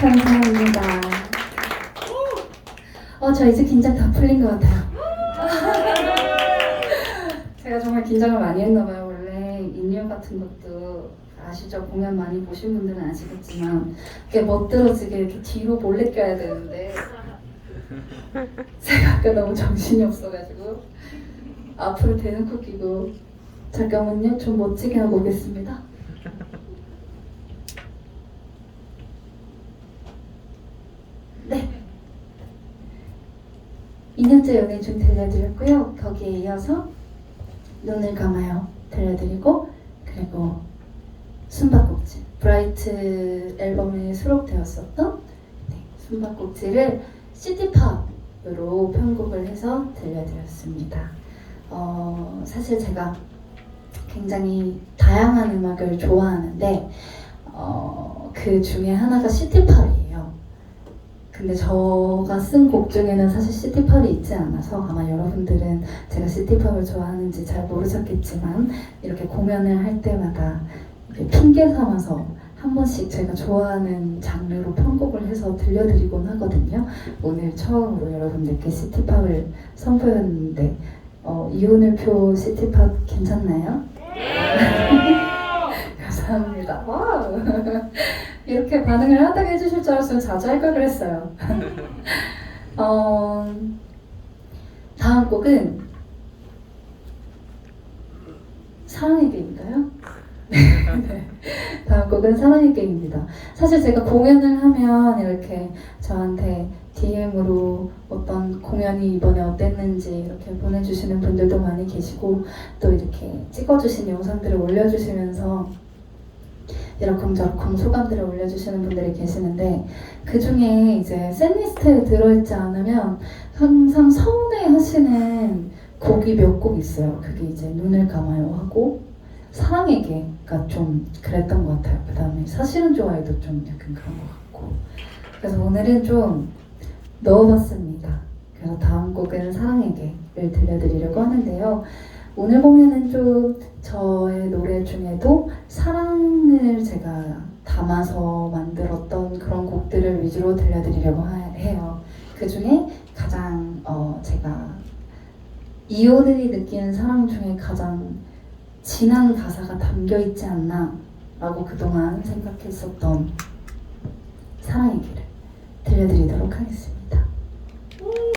감사합니다. 어, 저 이제 긴장 다 풀린 것 같아요. 제가 정말 긴장을 많이 했나 봐요. 원래 인류 같은 것도 아시죠? 공연 많이 보신 분들은 아시겠지만 이렇게 멋들어지게 이렇게 뒤로 몰래 껴야 되는데 제가 아까 너무 정신이 없어가지고 앞으로 대놓고 끼고 잠깐만요. 좀 멋지게 하고 오겠습니다. 네. 2년째 연애 중 들려드렸고요. 거기에 이어서 눈을 감아요 들려드리고 그리고 숨바꼭질 브라이트 앨범에 수록되었었던 네, 숨바꼭질을 시티팝으로 편곡을 해서 들려드렸습니다. 어, 사실 제가 굉장히 다양한 음악을 좋아하는데 어, 그 중에 하나가 시티팝이에요. 근데 저가 쓴 곡 중에는 사실 시티팝이 있지 않아서 아마 여러분들은 제가 시티팝을 좋아하는지 잘 모르셨겠지만 이렇게 공연을 할 때마다 핑계 삼아서 한 번씩 제가 좋아하는 장르로 편곡을 해서 들려드리곤 하거든요. 오늘 처음으로 여러분들께 시티팝을 선보였는데 어, 이오늘표 시티팝 괜찮나요? 감사합니다. 이렇게 반응을 하다가 해주실 줄 알았으면 자주 할 걸 그랬어요. 어, 다음 곡은 사랑의 게임인가요? 네. 다음 곡은 사랑의 게임입니다. 사실 제가 공연을 하면 이렇게 저한테 DM으로 어떤 공연이 이번에 어땠는지 이렇게 보내주시는 분들도 많이 계시고 또 이렇게 찍어주신 영상들을 올려주시면서 이러쿵저러쿵 소감들을 올려주시는 분들이 계시는데 그 중에 이제 샌리스트에 들어있지 않으면 항상 서운해 하시는 곡이 몇 곡 있어요. 그게 이제 눈을 감아요 하고 사랑에게가 좀 그랬던 것 같아요. 그 다음에 사실은 좋아해도 좀 약간 그런 것 같고 그래서 오늘은 좀 넣어봤습니다. 그래서 다음 곡은 사랑에게를 들려드리려고 하는데요. 오늘 공연은 좀 저의 노래 중에도 사랑을 제가 담아서 만들었던 그런 곡들을 위주로 들려드리려고 하- 해요. 그 중에 가장 어, 제가 이오들이 느끼는 사랑 중에 가장 진한 가사가 담겨 있지 않나라고 그동안 생각했었던 사랑의 길을 들려드리도록 하겠습니다.